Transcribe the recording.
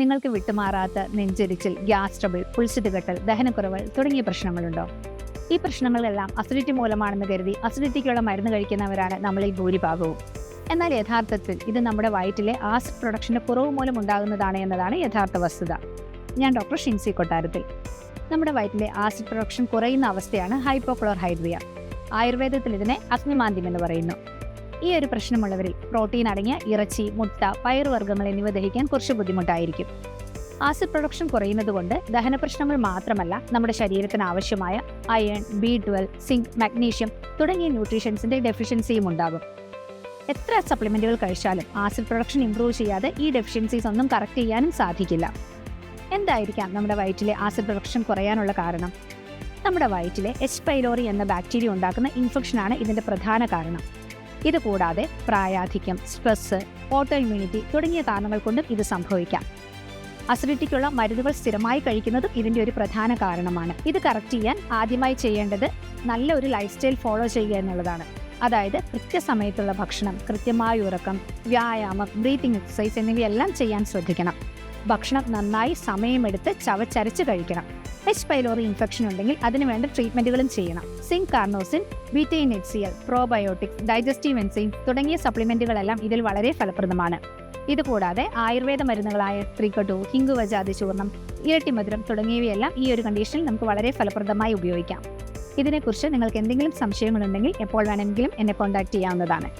നിങ്ങൾക്ക് വിട്ടുമാറാത്ത നെഞ്ചരിച്ചിൽ gas trouble പുളിച്ചിട്ടുകെട്ടൽ ദഹനക്കുറവ് തുടങ്ങിയ പ്രശ്നങ്ങളുണ്ടോ? ഈ പ്രശ്നങ്ങളെല്ലാം അസിഡിറ്റി മൂലമാണെന്ന് കരുതി അസിഡിറ്റിക്കുള്ള മരുന്ന് കഴിക്കുന്നവരാണ് നമ്മളിൽ ഭൂരിഭാഗവും. എന്നാൽ യഥാർത്ഥത്തിൽ ഇത് നമ്മുടെ വയറ്റിലെ ആസിഡ് പ്രൊഡക്ഷന്റെ കുറവ് മൂലം ഉണ്ടാകുന്നതാണ് എന്നതാണ് യഥാർത്ഥ വസ്തുത. ഞാൻ ഡോക്ടർ ഷിൻസി കൊട്ടാരത്തിൽ. നമ്മുടെ വയറ്റിലെ ആസിഡ് പ്രൊഡക്ഷൻ കുറയുന്ന അവസ്ഥയാണ് ഹൈപ്പോക്ലോർ ഹൈഡ്രിയ ആയുർവേദത്തിൽ ഇതിനെ അഗ്നിമാന്ദ്യം എന്ന് പറയുന്നു. ഈ ഒരു പ്രശ്നമുള്ളവരിൽ പ്രോട്ടീൻ അടങ്ങിയ ഇറച്ചി മുട്ട പയറുവർഗങ്ങൾ എന്നിവ ദഹിക്കാൻ കുറച്ച് ബുദ്ധിമുട്ടായിരിക്കും. ആസിഡ് പ്രൊഡക്ഷൻ കുറയുന്നതുകൊണ്ട് ദഹന പ്രശ്നങ്ങൾ മാത്രമല്ല നമ്മുടെ ശരീരത്തിന് ആവശ്യമായ iron B twelve zinc magnesium തുടങ്ങിയ ന്യൂട്രീഷൻസിന്റെ ഡെഫിഷ്യൻസിയും ഉണ്ടാകും. എത്ര സപ്ലിമെന്റുകൾ കഴിച്ചാലും ആസിഡ് പ്രൊഡക്ഷൻ ഇംപ്രൂവ് ചെയ്യാതെ ഈ ഡെഫിഷ്യൻസീസ് ഒന്നും കറക്റ്റ് ചെയ്യാനും സാധിക്കില്ല. എന്തായിരിക്കാം നമ്മുടെ വയറ്റിലെ ആസിഡ് പ്രൊഡക്ഷൻ കുറയാനുള്ള കാരണം? നമ്മുടെ വയറ്റിലെ എച്ച് പൈലോറി എന്ന ബാക്ടീരിയ ഉണ്ടാക്കുന്ന ഇൻഫെക്ഷനാണ് ഇതിന്റെ പ്രധാന കാരണം. ഇത് കൂടാതെ പ്രായാധിക്യം സ്ട്രെസ് ഓട്ടോ ഇമ്മ്യൂണിറ്റി തുടങ്ങിയ കാരണങ്ങൾ കൊണ്ടും ഇത് സംഭവിക്കാം. അസിഡിറ്റിക്കുള്ള മരുന്നുകൾ സ്ഥിരമായി കഴിക്കുന്നതും ഇതിന്റെ ഒരു പ്രധാന കാരണമാണ്. ഇത് കറക്റ്റ് ചെയ്യാൻ ആദ്യമായി ചെയ്യേണ്ടത് നല്ല ഒരു ലൈഫ് സ്റ്റൈൽ ഫോളോ ചെയ്യുക എന്നുള്ളതാണ്. അതായത് കൃത്യസമയത്തുള്ള ഭക്ഷണം കൃത്യമായ ഉറക്കം വ്യായാമം ബ്രീത്തിങ് എക്സസൈസ് എന്നിവയെല്ലാം ചെയ്യാൻ ശ്രദ്ധിക്കണം. ഭക്ഷണം നന്നായി സമയമെടുത്ത് ചവച്ചരച്ച് കഴിക്കണം. എച്ച് പൈലോറി ഇൻഫെക്ഷൻ ഉണ്ടെങ്കിൽ അതിന് വേണ്ട ട്രീറ്റ്മെന്റുകളും ചെയ്യണം. Zinc carnosine betaine H C L probiotic digestive enzyme തുടങ്ങിയ സപ്ലിമെന്റുകളെല്ലാം ഇതിൽ വളരെ ഫലപ്രദമാണ്. ഇതുകൂടാതെ ആയുർവേദ മരുന്നുകളായ ത്രികട്ടു ഹിംഗുവജാതി ചൂർണം ഇരട്ടിമധുരം തുടങ്ങിയവയെല്ലാം ഈ ഒരു കണ്ടീഷനിൽ നമുക്ക് വളരെ ഫലപ്രദമായി ഉപയോഗിക്കാം. ഇതിനെക്കുറിച്ച് നിങ്ങൾക്ക് എന്തെങ്കിലും സംശയങ്ങളുണ്ടെങ്കിൽ എപ്പോൾ വേണമെങ്കിലും എന്നെ കോൺടാക്ട് ചെയ്യാവുന്നതാണ്.